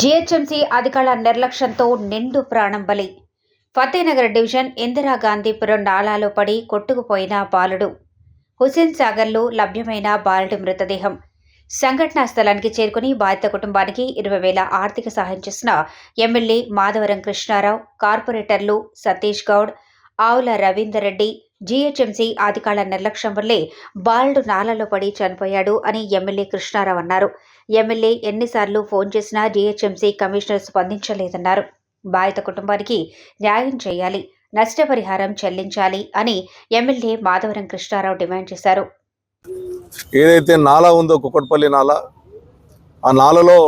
GHMC అధికారుల నిర్లక్ష్యంతో నిండు ప్రాణం బలి. ఫతేనగర్ డివిజన్ ఇందిరాగాంధీపురం నాలాలో పడి కొట్టుకుపోయిన బాలుడు. హుసేన్ సాగర్లో లభ్యమైన బాలుడి మృతదేహం. సంఘటనా స్థలానికి చేరుకుని బాధిత కుటుంబానికి ఇరవై వేల ఆర్థిక సహాయం చేసిన ఎమ్మెల్యే మాధవరం కృష్ణారావు కార్పొరేటర్లు సతీష్ గౌడ్ ఆవుల రవీందర్ రెడ్డి జీహెచ్ఎంసీ అధికారుల నిర్లక్ష్యం వల్లే బాలుడు నాలలో పడి చనిపోయాడు అని ఎమ్మెల్యే కృష్ణారావు అన్నారు. ఎమ్మెల్యే ఎన్నిసార్లు ఫోన్ చేసినా జీహెచ్ఎంసీ కమిషనర్ స్పందించలేదన్నారు. బాధిత కుటుంబానికి న్యాయం చేయాలి నష్టపరిహారం చెల్లించాలి అని ఎమ్మెల్యే మాధవరం కృష్ణారావు డిమాండ్ చేశారు. ఏదైతే నాలా ఉందో కుక్కట్పల్లి నాలా ఆ నాలలో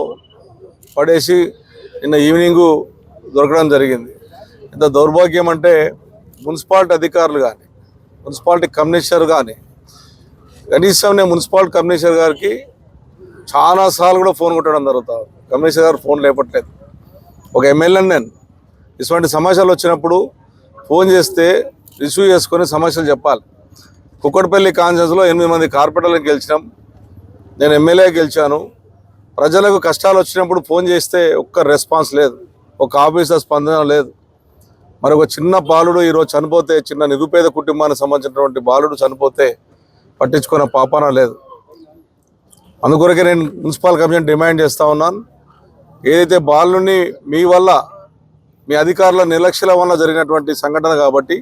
పడేసి నిన్న ఈవినింగు దొరకడం జరిగింది. ఇంత దౌర్భాగ్యం అంటే మున్సిపాలిటీ అధికారులు కానీ మున్సిపాలిటీ కమిషనర్ కానీ కనీసం నేను మున్సిపాలిటీ కమిషనర్ గారికి చాలాసార్లు కూడా ఫోన్ కొట్టడం జరుగుతుంది కమిషనర్ గారు ఫోన్ లేపట్లేదు. ఒక ఎమ్మెల్యే నేను ఇటువంటి సమస్యలు వచ్చినప్పుడు ఫోన్ చేస్తే రిసీవ్ చేసుకొని సమస్యలు చెప్పాలి. కుక్కడపల్లి కాన్ఫరెన్స్లో ఎనిమిది మంది కార్పొరేటర్లకు గెలిచినాం. నేను ఎమ్మెల్యే గెలిచాను. ప్రజలకు కష్టాలు వచ్చినప్పుడు ఫోన్ చేస్తే ఒక్క రెస్పాన్స్ లేదు. ఒక ఆఫీసర్ స్పందన లేదు. మరి ఒక చిన్న బాలుడు ఈరోజు చనిపోతే చిన్న నిరుపేద కుటుంబానికి సంబంధించినటువంటి బాలుడు చనిపోతే పట్టించుకున్న పాపాన లేదు. అందుకొరకే నేను మున్సిపల్ కమిషన్ డిమాండ్ చేస్తూ ఉన్నాను. ఏదైతే బాలుని మీ వల్ల మీ అధికారుల నిర్లక్ష్యాల వల్ల జరిగినటువంటి సంఘటన కాబట్టి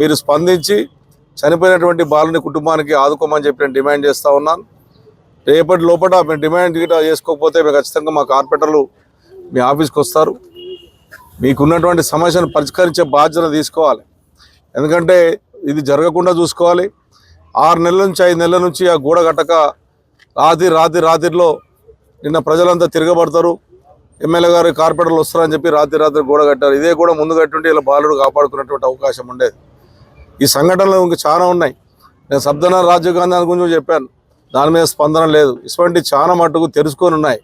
మీరు స్పందించి చనిపోయినటువంటి బాలుని కుటుంబానికి ఆదుకోమని చెప్పి నేను డిమాండ్ చేస్తూ ఉన్నాను. రేపటి లోపల మేము డిమాండ్ గిట్ట చేసుకోకపోతే మేము ఖచ్చితంగా మా కార్పొరేటర్లు మీ ఆఫీస్కి వస్తారు. మీకున్నటువంటి సమస్యను పరిష్కరించే బాధ్యత తీసుకోవాలి. ఎందుకంటే ఇది జరగకుండా చూసుకోవాలి. ఆరు నెలల నుంచి ఐదు నెలల నుంచి ఆ గోడ కట్టక రాత్రి రాత్రి రాత్రిలో నిన్న ప్రజలంతా తిరగబడతారు. ఎమ్మెల్యే గారు కార్పొరేటర్లు వస్తారని చెప్పి రాత్రి రాత్రి గోడ కట్టారు. ఇదే కూడా ముందు కట్టుంటే ఇలా బాలుడు కాపాడుకున్నటువంటి అవకాశం ఉండేది. ఈ సంఘటనలు ఇంకా చాలా ఉన్నాయి. నేను సబ్దన రాజీవ్ గాంధీ గురించి చెప్పాను. దాని మీద స్పందన లేదు. ఇటువంటి చాలా మట్టుకు తెరుచుకొని ఉన్నాయి.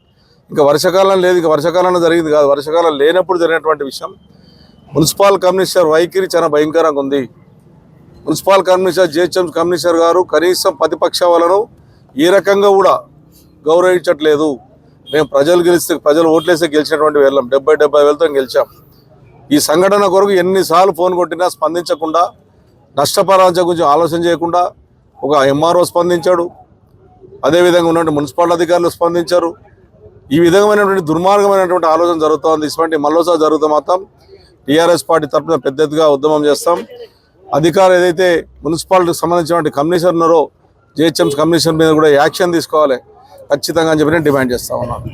ఇంకా వర్షాకాలం లేదు ఇంకా వర్షాకాలంలో జరిగింది కాదు. వర్షాకాలం లేనప్పుడు జరిగినటువంటి విషయం. మున్సిపల్ కమిషనర్ వైఖరి చాలా భయంకరంగా ఉంది. మున్సిపల్ కమిషనర్ జిహెచ్ఎం కమిషనర్ గారు కనీసం ప్రతిపక్ష వాళ్ళను ఏ రకంగా కూడా గౌరవించట్లేదు. మేము ప్రజలు గెలిస్తే ప్రజలు ఓట్లేస్తే గెలిచినటువంటి వెళ్ళాం. డెబ్బై డెబ్బై వేలతో గెలిచాం. ఈ సంఘటన కొరకు ఎన్నిసార్లు ఫోన్ కొట్టినా స్పందించకుండా నష్టపరాంచ గురించి ఆలోచన చేయకుండా ఒక ఎంఆర్ఓ స్పందించాడు. అదేవిధంగా ఉన్నటువంటి మున్సిపల్ అధికారులు స్పందించారు. ఈ విధమైనటువంటి దుర్మార్గమైనటువంటి ఆలోచన జరుగుతోంది. ఇటువంటి మళ్ళోసారి జరుగుతూ మాత్రం టీఆర్ఎస్ పార్టీ తరఫున పెద్ద ఎత్తుగా ఉద్యమం చేస్తాం. అధికారులు ఏదైతే మున్సిపాలిటీకి సంబంధించినటువంటి కమిషనర్ ఉన్నారో జిహెచ్ఎంసీ కమిషనర్ మీద కూడా యాక్షన్ తీసుకోవాలి. ఖచ్చితంగా అని చెప్పి నేను డిమాండ్ చేస్తా ఉన్నాను.